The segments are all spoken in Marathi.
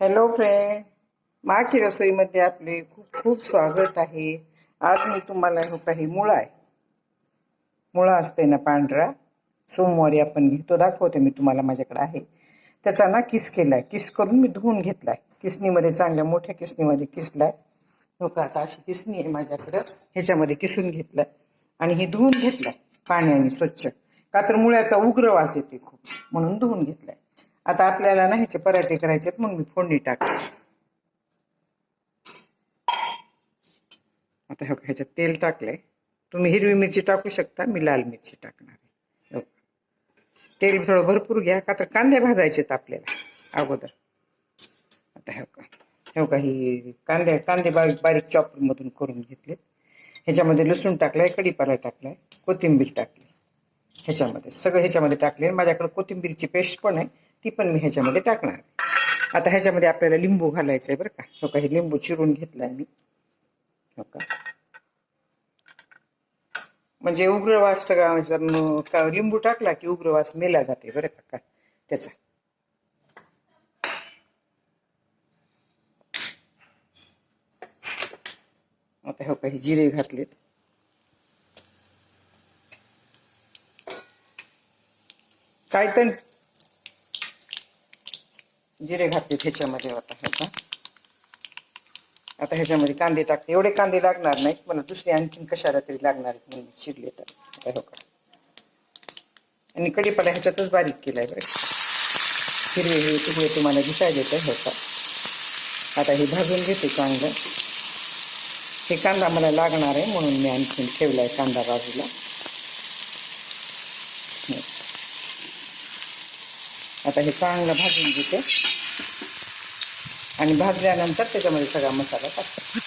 हॅलो फ्रेंड माकी रसोईमध्ये आपले खूप खूप स्वागत आहे. आज मी तुम्हाला हो काही मुळा आहे. मुळा असते ना पांढरा. सोमवारी आपण घेतो. दाखवते मी तुम्हाला माझ्याकडे आहे. त्याचा ना किस केलाय. किस करून मी धुवून घेतलाय. किसणीमध्ये चांगल्या मोठ्या किसणीमध्ये किसला हो का आता अशी किसणी आहे माझ्याकडं. ह्याच्यामध्ये किसून घेतलाय. आणि हे धुवून घेतलं पाण्याने स्वच्छ. का तर मुळ्याचा उग्र वास येते खूप. म्हणून धुवून घेतलाय. आता आपल्याला ना ह्याचे पराठे करायचे आहेत म्हणून मी फोडणी टाकते. आता ह्याच्यात तेल टाकलंय. तुम्ही हिरवी मिरची टाकू शकता मी लाल मिरची टाकणार आहे. हो का. तेल थोडं भरपूर घ्या का तर कांदे भाजायचे आहेत आपल्याला अगोदर. आता हो का हो का ही कांदे कांदे बारीक बारीक चॉपर मधून करून घेतले ह्याच्यामध्ये लसूण टाकलाय कढीपाला टाकलाय कोथिंबीर टाकली. ह्याच्यामध्ये सगळं ह्याच्यामध्ये टाकले माझ्याकडे कोथिंबीरची पेस्ट पण आहे. ती पण मी ह्याच्यामध्ये टाकणार. आहे आता ह्याच्यामध्ये आपल्याला लिंबू घालायचं आहे बरं का. हो का हे लिंबू चिरून घेतलाय मी. हो का. म्हणजे उग्रवास सगळा म्हणजे लिंबू टाकला की उग्रवास मेला जाते बरं का का त्याचा. आता हो काही जिरे घातलेत. काय तर जिरे घातले ह्याच्यामध्ये आता ह्याचा आता ह्याच्यामध्ये कांदे टाकते. एवढे कांदे लागणार नाहीत मला दुसरे आणखीन कशाला तरी लागणार आहेत म्हणून चिरले तर. हो का आणि कढीपाला ह्याच्यातच बारीक केलाय बरं. हिरवे हिरवे तुकडे तुम्हाला दिसायला येत हो आता हे भाजून घेते कांदा. हे कांदा मला लागणार आहे म्हणून मी आणखीन ठेवलाय कांदा बाजूला. आता हे चांगलं भाजून घेते. आणि भाजल्यानंतर त्याच्यामध्ये सगळा मसाला टाकतो.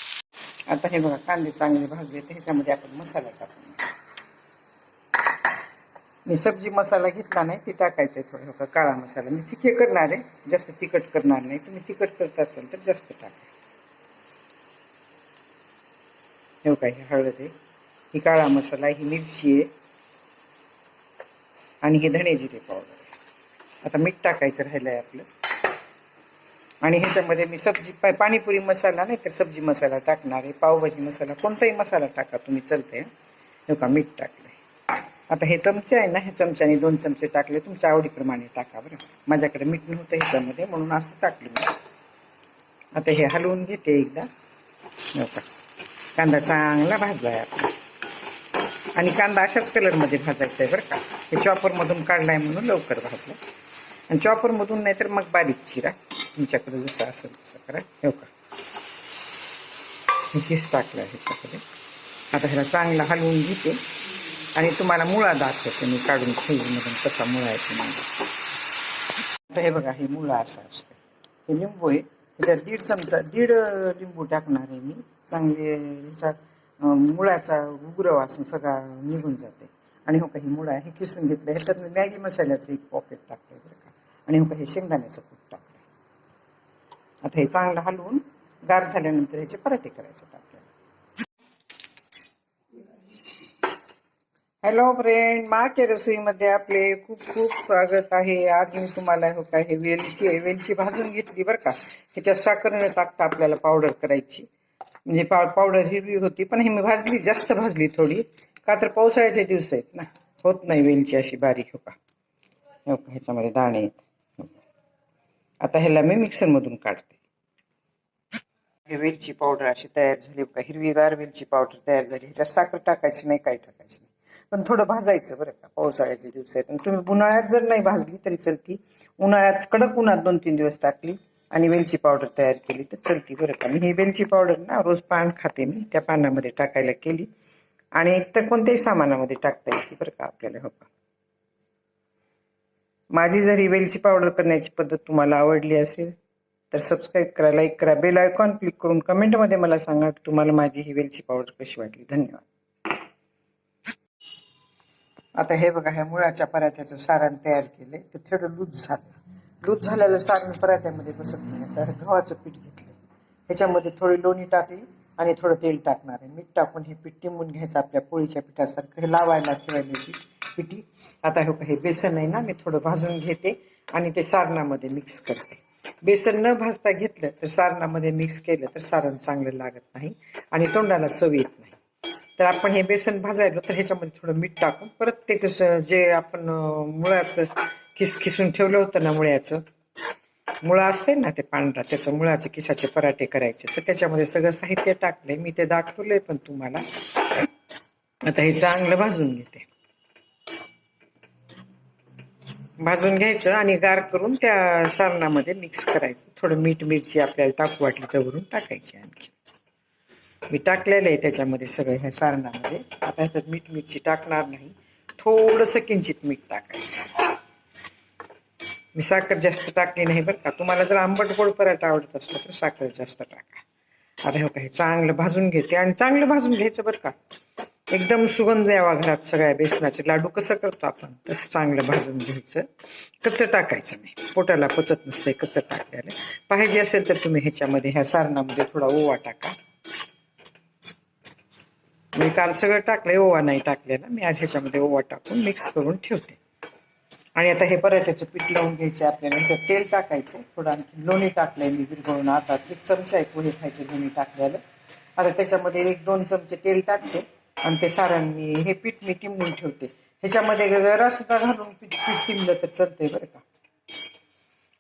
आता हे बघा कांदे चांगले भाजले तर ह्याच्यामध्ये आपण मसाला टाकू. मी सब्जी मसाला घेतला नाही ते टाकायचं आहे थोडं काळा मसाला. मी फिके करणार आहे जास्त तिखट करणार नाही. तुम्ही तिखट करत असाल तर जास्त टाका. हे काय हे हळद आहे ही काळा मसाला ही मिरची आहे आणि हे धणे जिरे पावडर आहे. आता मीठ टाकायचं राहिलं आहे आपलं. आणि ह्याच्यामध्ये मी सब्जी पाणीपुरी मसाला नाही तर सब्जी मसाला टाकणार आहे पावभाजी मसाला कोणताही मसाला टाका तुम्ही चलते हे का मीठ टाकलंय. आता हे चमचे आहे ना ह्या चमच्याने दोन चमचे टाकले तुमच्या आवडीप्रमाणे टाका बरं. माझ्याकडे मीठ नव्हतं ह्याच्यामध्ये म्हणून असं टाकलं मी. आता हे हलवून घेते एकदा. हो का कांदा चांगला भाजला आहे आपला. आणि कांदा अशाच कलरमध्ये भाजायचा आहे बरं का. हे चॉपरमधून काढलाय म्हणून लवकर भाजला. आणि चॉपरमधून नाही तर मग बारीक चिरा. तुमच्याकडे जसं असेल तसं करा. ठेव का हे किस टाकलं आहे ह्याच्याकडे आता ह्याला चांगला हलवून घेते. आणि तुम्हाला मुळा दाखवते मी काढून ठेवूमधून कसा मुळा आहे तुम्हाला म्हणजे. आता हे बघा हे मुळा असा असतं. हे लिंबू आहे. त्याच्यात दीड चमचा दीड लिंबू टाकणार आहे मी. चांगले ह्याचा मुळाचा उग्र असून सगळा निघून जाते. आणि हो काही मुळा हे किसून घेतलं. ह्याच्यात मॅगी मसाल्याचं एक पॉकेट टाकलं बरं का. आणि हो काही शेंगदाण्याचं आता हे चांगलं हलवून गार झाल्यानंतर ह्याचे पराठे करायचे आहेत आपल्याला. हॅलो फ्रेंड मा के रसोईमध्ये आपले खूप खूप स्वागत आहे. आज मी तुम्हाला हो काय हे वेलची आहे. वेलची भाजून घेतली बरं का. ह्याच्यात साखर न टाकता आपल्याला पावडर करायची. म्हणजे पाव पावडर हिरवी होती पण हे मी भाजली जास्त भाजली थोडी. का तर पावसाळ्याचे दिवस आहेत ना. होत नाही वेलची अशी बारीक हो का. हो का ह्याच्यामध्ये दाणे आहेत. आता ह्याला मी मिक्सरमधून काढते. वेलची पावडर अशी तयार झाली का हिरवीगार वेलची पावडर तयार झाली. ह्याच्यात साखर टाकायची नाही काही टाकायची नाही. पण थोडं भाजायचं बरं का पावसाळ्याचे दिवस आहेत आणि तुम्ही उन्हाळ्यात जर नाही भाजली तरी चलती. उन्हाळ्यात कडक उन्हात दोन तीन दिवस टाकली आणि वेलची पावडर तयार केली तर चलती बरं का. मी ही वेलची पावडर ना रोज पान खाते मी त्या पानामध्ये टाकायला केली. आणि इतर कोणत्याही सामानामध्ये टाकता येते बरं का आपल्याला हो का? माझी जर ही वेलची पावडर करण्याची पद्धत तुम्हाला आवडली असेल तर सबस्क्राईब करा लाईक करा बेल आयकॉन क्लिक करून कमेंटमध्ये मला सांगा की तुम्हाला माझी ही वेलची पावडर कशी वाटली. धन्यवाद. आता हे बघा ह्या मुळाच्या पराठ्याचं सारण तयार केले ते थोडं लूज झालं. लूज झालेलं सारण पराठ्यामध्ये बसत नाही. तर गव्हाचं पीठ घेतलं ह्याच्यामध्ये थोडी लोणी टाकली आणि थोडं तेल टाकणार आहे. मीठ टाकून हे पीठ टिंबून घ्यायचं आपल्या पोळीच्या पिठासारखं. हे लावायला ठेवायला पीठ पिठी आता हे हे बेसन आहे ना मी थोडं भाजून घेते आणि ते सारणामध्ये मिक्स करते. बेसन न भाजता घेतलं तर सारणामध्ये मिक्स केलं तर सारण चांगलं लागत नाही आणि तोंडाला चव येत नाही. तर आपण हे बेसन भाजायलो तर ह्याच्यामध्ये थोडं मीठ टाकून परत ते कसं जे आपण मुळाचं किस खिसून ठेवलं होतं ना मुळ्याचं मुळा असते ना ते पांढरा त्याचं मुळाचे किसाचे पराठे करायचे तर त्याच्यामध्ये सगळं साहित्य टाकलंय मी ते दाखवलंय पण तुम्हाला. आता हे चांगलं भाजून घेते. भाजून घ्यायचं आणि गार करून त्या सारणामध्ये मिक्स करायचं. थोडं मीठ मिरची आपल्याला टाकू वाटली तर टाकायची आणखी. मी टाकलेलं आहे त्याच्यामध्ये सगळं ह्या सारणामध्ये. आता ह्याच्यात मीठ मिरची टाकणार नाही. थोडंसं किंचित मीठ टाकायचं. मी साखर जास्त टाकली नाही बरं का. तुम्हाला जर आंबट गोड पराठा आवडत असला तर साखर जास्त टाका. आता हे काही चांगलं भाजून घेते. आणि चांगलं भाजून घ्यायचं बरं का. एकदम सुगंध यावा घरात सगळ्या बेसनाचे. लाडू कसं करतो आपण? तसं चांगलं भाजून घ्यायचं. कच्चं टाकायचं नाही. पोटाला पचत नसतंय कच्चं टाकायला पाहिजे असेल तर तुम्ही ह्याच्यामध्ये ह्या सारणामध्ये थोडा ओवा टाका. मी काल सगळं टाकलंय ओवा नाही टाकलेला. मी आज ह्याच्यामध्ये ओवा टाकून मिक्स करून ठेवते. आणि आता हे पराठ्याचं पीठ लावून घ्यायचं आपल्याला. ह्याच्यात तेल टाकायचं थोडं आणखी लोणी टाकलंय मी विरघळून. आता एक चमचा आहे पोहे खायचे लोणी टाकलेलं. आता त्याच्यामध्ये एक दोन चमचे तेल टाकते. आणि ते सारण मी हे पीठ मी किंबून ठेवते. ह्याच्यामध्ये जरा सुद्धा घालून पीठ पीठ किंबलं तर चालतंय बरं का.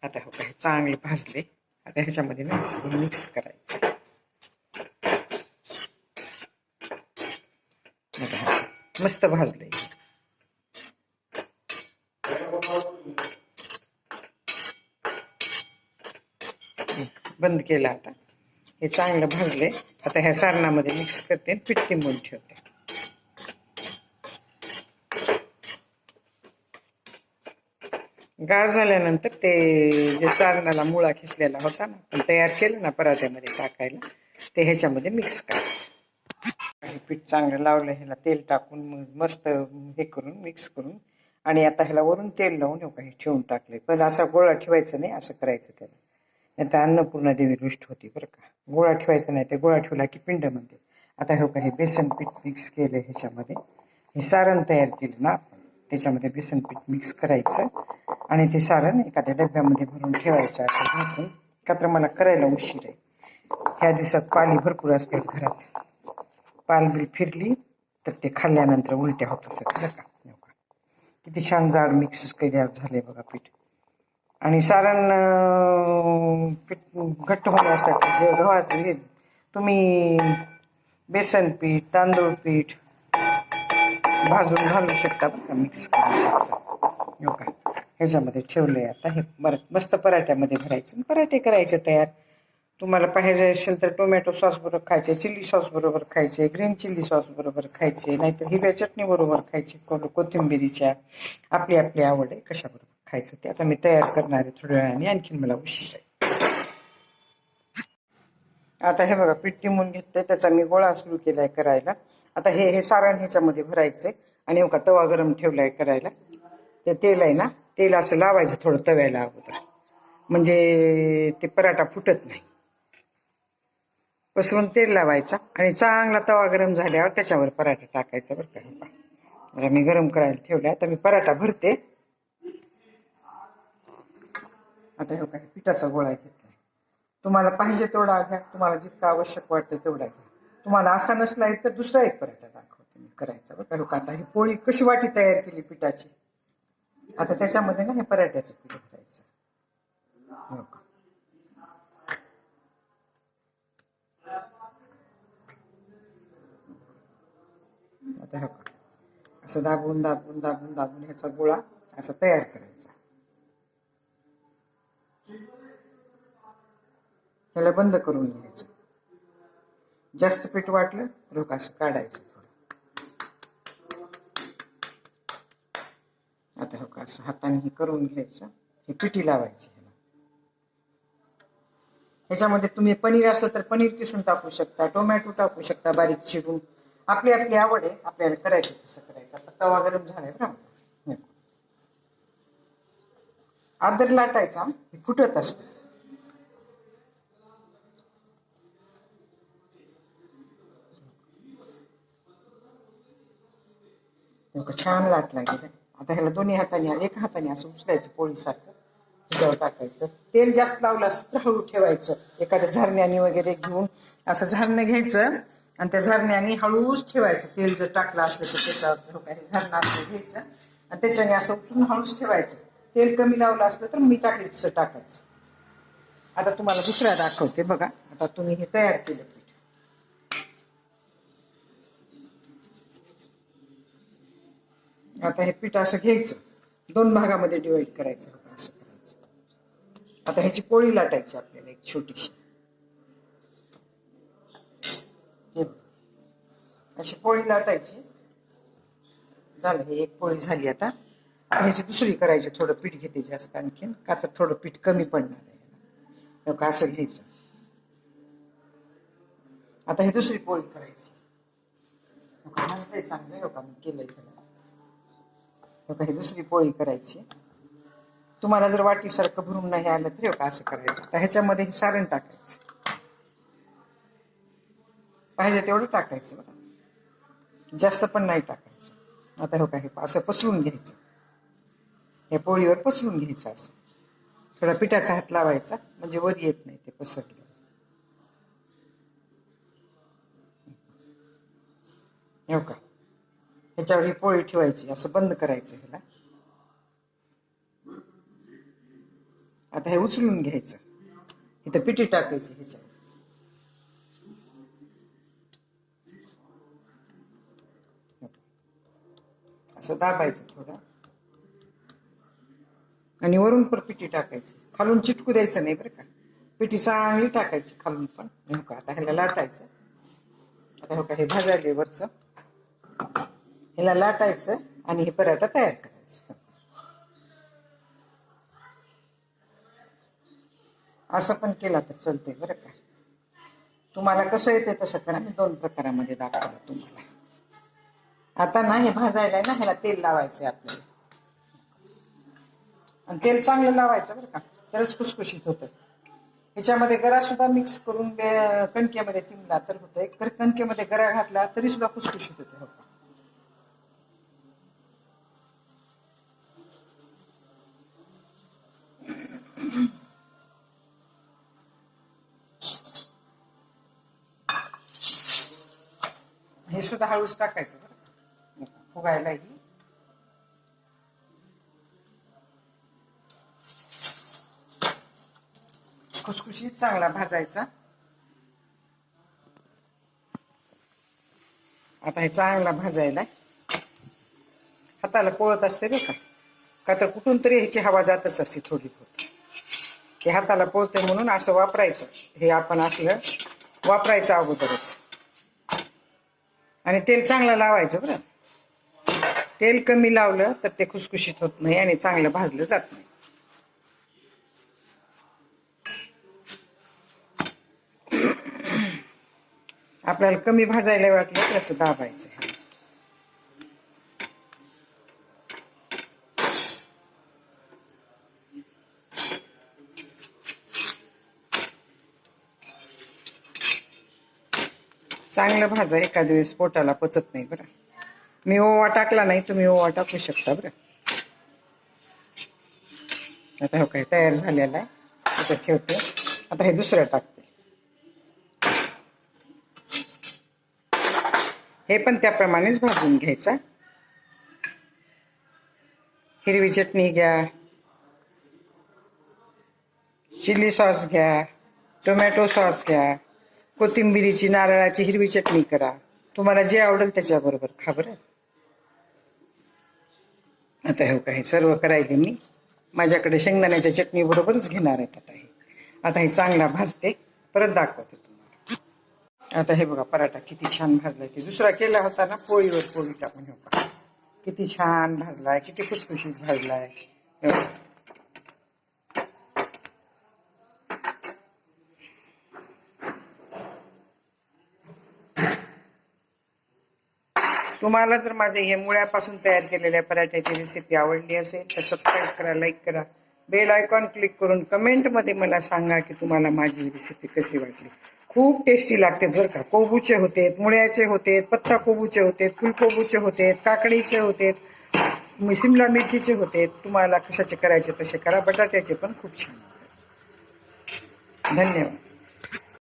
आता हो काही चांगले भाजले. आता ह्याच्यामध्ये मिक्स मिक्स करायचं. मस्त भाजलंय. बंद केलं आता. हे चांगलं भाजले आता ह्या सारणामध्ये मिक्स करते आणि पीठ किंबून ठेवते. गार झाल्यानंतर ते जे सारणाला मुळा खिसलेला होता ना पण तयार केलं ना पराठ्यामध्ये टाकायला ते ह्याच्यामध्ये मिक्स करायचं. हे पीठ चांगलं लावलं ह्याला तेल टाकून मस्त हे करून मिक्स करून आणि आता ह्याला वरून तेल लावून हे ठेवून टाकले पण असा गोळा ठेवायचा नाही असं करायचं त्याला. नाही तर अन्नपूर्णा देवी रुष्ट होती बरं का. गोळा ठेवायचा नाही ते गोळा ठेवला की पिंड म्हणते. आता हे काही बेसन पीठ मिक्स केलं ह्याच्यामध्ये. हे सारण तयार केलं ना आपण. त्याच्यामध्ये बेसन पीठ मिक्स करायचं. आणि ते सारण एखाद्या डब्यामध्ये भरून ठेवायचं असं झाकून का तर मला करायला उशीर आहे. ह्या दिवसात पाली भरपूर असते घरात. पालबिल फिरली तर ते खाल्ल्यानंतर उलट्या होत असतात. बरं का? किती छान जाड मिक्स केल्या झाले बघा पीठ. आणि सारण पीठ घट्ट होण्यासाठी जे गव्हाचं हे तुम्ही बेसन पीठ तांदूळ पीठ भाजून घालू शकता बरं का? मिक्स करू शकता हो का? ह्याच्यामध्ये आता हे. बरं मस्त पराठ्यामध्ये भरायचं पराठे करायचे तयार. तुम्हाला पाहिजे असेल तर टोमॅटो सॉस बरोबर खायचे चिल्ली सॉस बरोबर खायचे ग्रीन चिल्ली सॉस बरोबर खायचे नाहीतर हिरव्या चटणी बरोबर खायचे को- कोथिंबिरीच्या. आपली आपली आवड आहे कशाबरोबर खायचं ते. आता मी तयार करणार आहे थोड्या वेळाने आणखीन मला उशीर आहे. आता हे बघा पीठ टिमून घेतलंय त्याचा मी गोळा सुरू केलाय करायला. आता हे हे सारण ह्याच्यामध्ये भरायचंय. आणि हो का तवा गरम ठेवलाय करायला. ते तेल आहे ना तेल असं लावायचं थोडं तव्याला अगोदर. म्हणजे ते पराठा फुटत नाही. पसरून तेल लावायचा आणि चांगला तवा गरम झाल्यावर त्याच्यावर पराठा टाकायचा बरं का. आता मी गरम करायला ठेवलाय. आता मी पराठा भरते. आता हे काय पिठाचा गोळा घेतलाय. तुम्हाला पाहिजे तेवढा घ्या. तुम्हाला जितका आवश्यक वाटतं तेवढा घ्या. तुम्हाला असा नसला तर दुसरा एक पराठा दाखवते मी करायचा. बरं का? लोक आता ही पोळी कशी वाटी तयार केली पिठाची? आता त्याच्यामध्ये ना हे पराठ्याचं पीठ भरायचं हो का? आता हो असं दाबून दाबून दाबून दाबून ह्याचा गोळा असा तयार करायचा. ह्याला बंद करून घ्यायचं. जास्त पीठ वाटलं तर असं काढायचं थोडं. आता हो का असं हाताने हे करून घ्यायचं. हे पिठी लावायची ह्याला. ह्याच्यामध्ये तुम्ही पनीर असलं तर पनीर किसून टाकू शकता टोमॅटो टाकू शकता बारीक चिरून. आपली आपली आवड आहे आपल्याला करायचं तसं करायचं. आता तवा गरम झालाय बरं आदर लाटायचा हे फुटत असतं. छान लाटला गेला आता ह्याला दोन्ही हाताने एका हाताने असं उचलायचं पोळीसारखं. त्याच्यावर टाकायचं. तेल जास्त लावलं असतं तर हळू ठेवायचं. एखाद्या झरण्याने वगैरे घेऊन असं झरणं घ्यायचं आणि त्या झरण्याने हळूच ठेवायचं. तेल जर टाकलं असलं तर त्याच्यावर काही झरणं असलं घ्यायचं आणि त्याच्याने असं उचलून हळूच ठेवायचं. तेल कमी लावलं असलं तर मी टाकलं टाकायचं. आता तुम्हाला दुसऱ्या दाखवते बघा. आता तुम्ही हे तयार केलं. आता हे पीठ असं घ्यायचं. दोन भागामध्ये डिवाइड करायचं होतं असं करायचं. आता ह्याची पोळी लाटायची आपल्याला एक छोटीशी. हे अशी पोळी लाटायची. झालं हे एक पोळी झाली आता. आता ह्याची दुसरी करायची थोडं पीठ घेते जास्त आणखीन का तर थोडं पीठ कमी पडणार आहे हे असं घ्यायचं. आता हे दुसरी पोळी करायची. चांगलं आहे का मी केलंय त्याला. हो का, दुसरी पोळी करायची. तुम्हाला जर वाटीसारखं भरून नाही आलं तरी हो का असं करायचं? तर ह्याच्यामध्ये हे सारण टाकायचं. पाहिजे तेवढं टाकायचं बघा. जास्त पण नाही टाकायचं. आता हो का हे असं पसरून घ्यायचं. या पोळीवर पसरून घ्यायचं असं. थोडा पिठाचा हात लावायचा. म्हणजे वर येत नाही ते पसरलं. हो का? ह्याच्यावर ही पोळी ठेवायची असं बंद करायचं ह्याला. आता हे उचलून घ्यायचं. इथं पिठी टाकायची ह्याच्यावर. असं दाबायचं थोडं. आणि वरून पण पिठी टाकायची. खालून चिटकू द्यायचं नाही बरं का. पिठी चांगली टाकायची खालून पण. नेमकं आता ह्याला लाटायचं. आता हो का हे भाजायले वरचं. ह्याला लाटायचं आणि हे पराठा तयार करायचं. असं पण केला तर चालतंय बरं का. तुम्हाला कसं येते तसं करा. मी दोन प्रकारामध्ये दाखवलं तुम्हाला. आता ना हे भाजायला आहे ना ह्याला तेल लावायचं आहे आपल्याला. आणि तेल चांगलं लावायचं बरं का. तरच खुसखुशीत होतं. ह्याच्यामध्ये गरा सुद्धा मिक्स करून कणकेमध्ये टिमला तर होतंय. तर कणकेमध्ये गरा घातला तरी सुद्धा खुसखुशीत होते. हो सुद्धा हळूच टाकायचं बरं फुगायला ही. खुसखुशीत चांगला भाजायचा. आता हे चांगला भाजायला. हाताला पोळत असते रे का. का तर कुठून तरी ह्याची हवा जातच असते थोडी बहुत हे हाताला पोळते म्हणून असं वापरायचं. हे आपण असलं वापरायचं अगोदरच. आणि तेल चांगलं लावायचं बरं. तेल कमी लावलं तर ते खुसखुशीत होत नाही आणि चांगलं भाजलं जात नाही. आपल्याला कमी भाजायला वाटलं तर असं दाबायचं. चांगलं भाजा एखाद्या वेळेस पोटाला पचत नाही बरं. मी ओवा टाकला नाही तुम्ही ओवा टाकू शकता बरं. आता हो काय तयार झालेला आहे. ठेवते. आता हे दुसरं टाकते. हे पण त्याप्रमाणेच भाजून घ्यायचा. हिरवी चटणी घ्या. चिली सॉस घ्या. टोमॅटो सॉस घ्या. कोथिंबिरीची नारळाची हिरवी चटणी करा. तुम्हाला जे आवडेल त्याच्याबरोबर खा बरं. आता हे काय सर्व करायले मी. माझ्याकडे शेंगदाण्याच्या चटणी बरोबरच घेणार आहेत आता हे. आता हे चांगला भाजते. परत दाखवते तुम्हाला. आता हे बघा पराठा किती छान भाजलाय ते. दुसरा केला होता ना पोळीवर पोळी टाकून हे किती छान भाजलाय किती खुसखुशीत भाजलाय. तुम्हाला जर माझे हे मुळ्यापासून तयार केलेल्या पराठ्याची रेसिपी आवडली असेल तर सबस्क्राईब करा लाईक करा. बेल आयकॉन क्लिक करून कमेंटमध्ये मला सांगा की तुम्हाला माझी रेसिपी कशी वाटली. खूप टेस्टी लागते बरं का. कोबूचे होते मुळ्याचे होते पत्ता कोबूचे होते फुलकोबूचे होते काकडीचे होते मी शिमला मिरचीचे होते तुम्हाला कशाचे करायचे तसे करा. बटाट्याचे पण खूप छान. धन्यवाद.